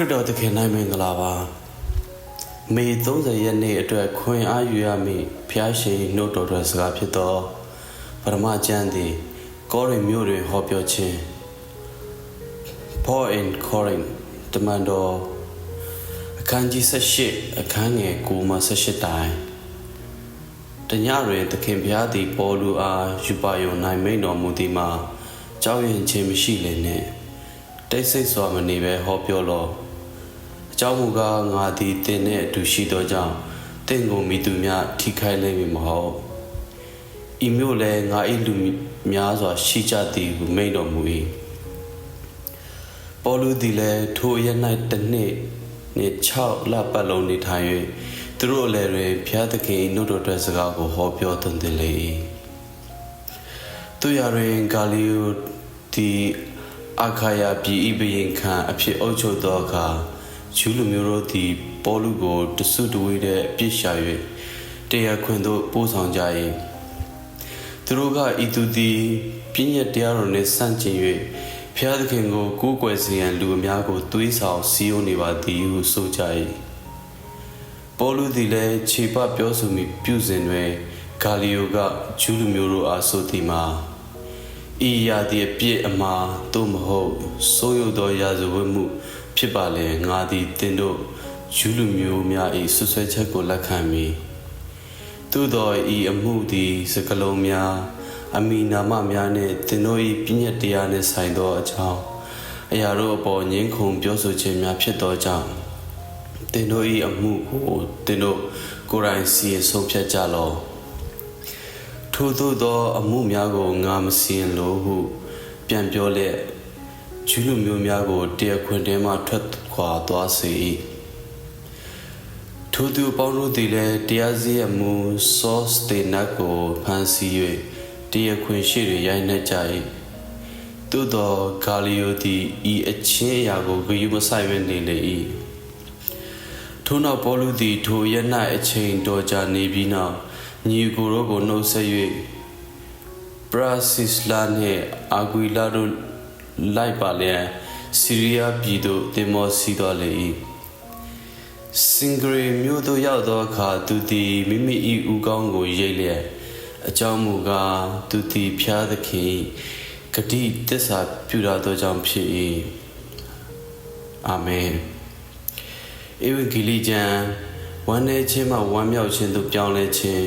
ရစ်တော်သခင်နိုင်မင်္ဂလာပါမေ30ရက်နေ့အတွက်ခွင်အားယူရမည့်ဖျားရှင်နှုတ်တော်တော်စကားဖြစ်သောပရမကျမ်းသည်ကောရိန္သုမြို့တွင်ဟောပြောခြင်း Paul in Corinth တမန်တော်အခန်းကြီး18အခန်းငယ်9မှ18တိုင်တညတွင်သခင်ဘုရားသည်ပေါ်လူအားယူပါယုံနိုင်မိန်တော်မူသည်မှာကြောက်ရွံ့ခြင်းမရှိလေနှင့်တိတ်ဆိတ်စွာမနေဘဲဟောပြောလော့ အကြောင်းမူကားငါသည်တင်းနှင့်အတူရှိသောကြောင့်တင့်ကိုမိသူများထိခိုက်လိမ့်မည်မဟုတ်ဤမျိုးလည်းငါ၏လူများစွာရှိကြသည်ဟုမိန်တော်မူ၏ပေါ်လူသည်လည်းထိုအရ၌တစ်နှစ်နှင့်6လပတ်လုံးနေထိုင်၍သူတို့အလယ်တွင်ဘုရားသခင်၏နှုတ်တော်ထွက်စကားကိုဟောပြောသွန်သင်လေ၏သူရတွင်ဂါလီယိုသည်အခါယာပြည်ဤဘရင်ခံအဖြစ်အုပ်ချုပ်သောအခါ ဂျူးလူမျိုးတို့သည်ပေါ်လူကိုတဆုတဝေးတဲ့အပြစ်ရှာ၍တရားခွင်သို့ပို့ဆောင်ကြ၏သူတို့ကဤသူသည်ပြည့်ညက်တရားတော်နှင့်ဆန့်ကျင်၍ဖျားသခင်ကိုကိုးကွယ်စေရန်လူအများကိုသွေးဆောင်စည်းရုံးနေပါသည်ဟုဆိုကြ၏ပေါ်လူသည်လည်းခြေပပြောဆိုမိပြုစဉ်တွင်ဂါလီယိုကဂျူးလူမျိုးတို့အားဆိုသည်မှာဤရာသည့်အပြစ်အမှားသို့မဟုတ်ဆိုးရုပ်သောရာဇဝတ်မှု ဖြစ်ပါလေငါသည်တင်တို့ယူလူမျိုးများ၏ဆွဆွဲချက်ကိုလက်ခံမည်သို့သောဤအမှုသည်စကလုံးများအမိနာမများနှင့်တင်တို့၏ပြည့်ညက်တရားနှင့်ဆိုင်သောအကြောင်းအရာတို့အပေါ်ငင်းခုန်ပြောဆိုခြင်းများဖြစ်သောကြောင့်တင်တို့၏အမှုကိုတင်တို့ကိုယ်တိုင်စီရင်ဆုံးဖြတ်ကြလော့ထို့သောသောအမှုများကိုငါမစီရင်လိုဟု ပြန်ပြောလျက် ဂျူးလူမျိုးများကိုတရားခွင်ထဲမှထွက်ခွာသွားစေ၏ထိုသူပေါင်းတို့သည်လည်းတရားစီရင်မှုဆော့စတေနတ်ကိုဖမ်းဆီး၍တရားခွင်ရှိတွင်ရိုက်နှက်ကြ၏သို့သောဂါလီယိုသည်ဤအချင်းအရာကိုဂရုမစိုက်ဘဲနေလေ၏ထို့နောက်ပေါလုသည်ထိုရက်၌အချိန်တော်ကြာနေပြီးနောက်ညီကိုတို့ကိုနှုတ်ဆက်၍ပရာစီစလာနှင့်အာဂွီလာတို့ လိုက်ပါလျက်ဆီးရီးယားပြည်သို့တင်မောစီတော်လေ၏စင်ဂရီမြို့သို့ရောက်သောအခါသူသည်မိမိ၏ဥကောင်းကိုရိတ်လျက်အကြောင်းမူကားသူသည်ဖျားသခင်ဂတိတစ္ဆာပြုရသောကြောင့်ဖြစ်၏အာမင်ဧဝံဂေလိကျမ်းဝမ်းနည်းခြင်းမှဝမ်းမြောက်ခြင်းသို့ပြောင်းလဲခြင်း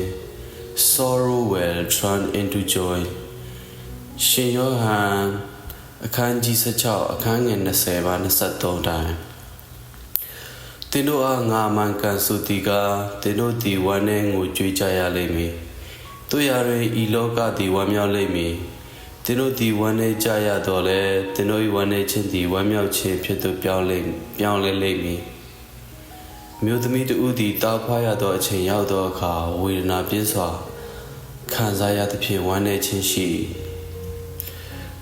sorrow will turn into joy ရှင်ယောဟန် အခန်းကြီး16အခန်းငယ်20ပါ23တိုင်တင်တို့အားငါမှန်ကန်စုတီကတင်တို့ဒီဝမ်းနဲ့ငိုကြွေးကြရလိမ့်မည်တို့ရရင်ဤလောကသည်ဝမ်းမြောက်လိမ့်မည်တင်တို့ဒီဝမ်းနဲ့ကြရတော့လဲတင်တို့၏ဝမ်းနဲ့ခြင်းသည်ဝမ်းမြောက်ခြင်းဖြစ်သို့ပြောင်းလဲပြောင်းလဲလိမ့်မည်မြို့သမီးတို့သည်တားဖွားရသောအချိန်ရောက်သောအခါဝေဒနာပြင်းစွာခံစားရသဖြင့်ဝမ်းနည်းခြင်းရှိ၏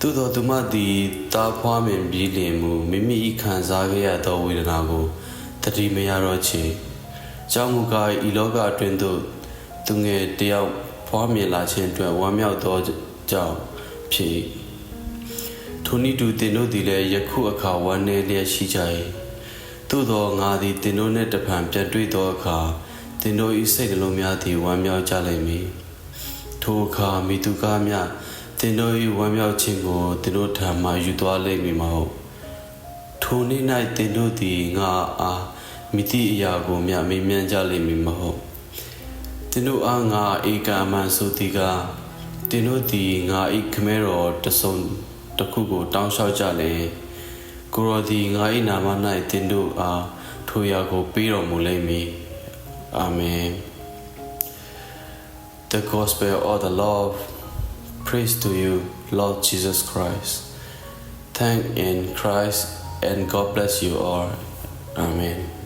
သို့သောသူမသည်တားဖွားမြင်ပြီးလင်မူမိမိ၏ခံစားခဲ့ရသောဝေဒနာကိုတတိမရတော့ချေကြောင့်မူကားဤလောကအတွင်းသို့သူငယ်တယောက်ဖွားမြင်လာခြင်းအတွက်ဝမ်းမြောက်သောကြောင့်ဖြစ်ထိုနည်းတူတင်တို့သည်လည်းယခုအခါဝမ်းနည်းလျက်ရှိကြ၏သို့သောငါသည်တင်တို့နှင့်တဖန်ပြန်တွေ့သောအခါတင်တို့၏စိတ်နှလုံးများသည်ဝမ်းမြောက်ကြလိမ့်မည်ထိုအခါမိသူကားများ သင်တို့၏ဝမ်းမြောက်ခြင်းကိုသင်တို့ထံမှယူသွားလိမ့်မည်မဟုတ်ထိုနေ့၌သင်တို့သည်ငါအားမိသည့်အရာကိုမျှမေးမြန်းကြလိမ့်မည်မဟုတ်သင်တို့အားငါဧကမန်ဆိုသည်ကသင်တို့သည်ငါ၏ခမဲတော်တဆုံတစ်ခုကိုတောင်းလျှောက်ကြလေကိုရောသည်ငါ၏နာမ၌သင်တို့အားထိုရာကိုပေးတော်မူလိမ့်မည်အာမင် The gospel of the love Praise to you, Lord Jesus Christ. Thank in Christ and God bless you all. Amen.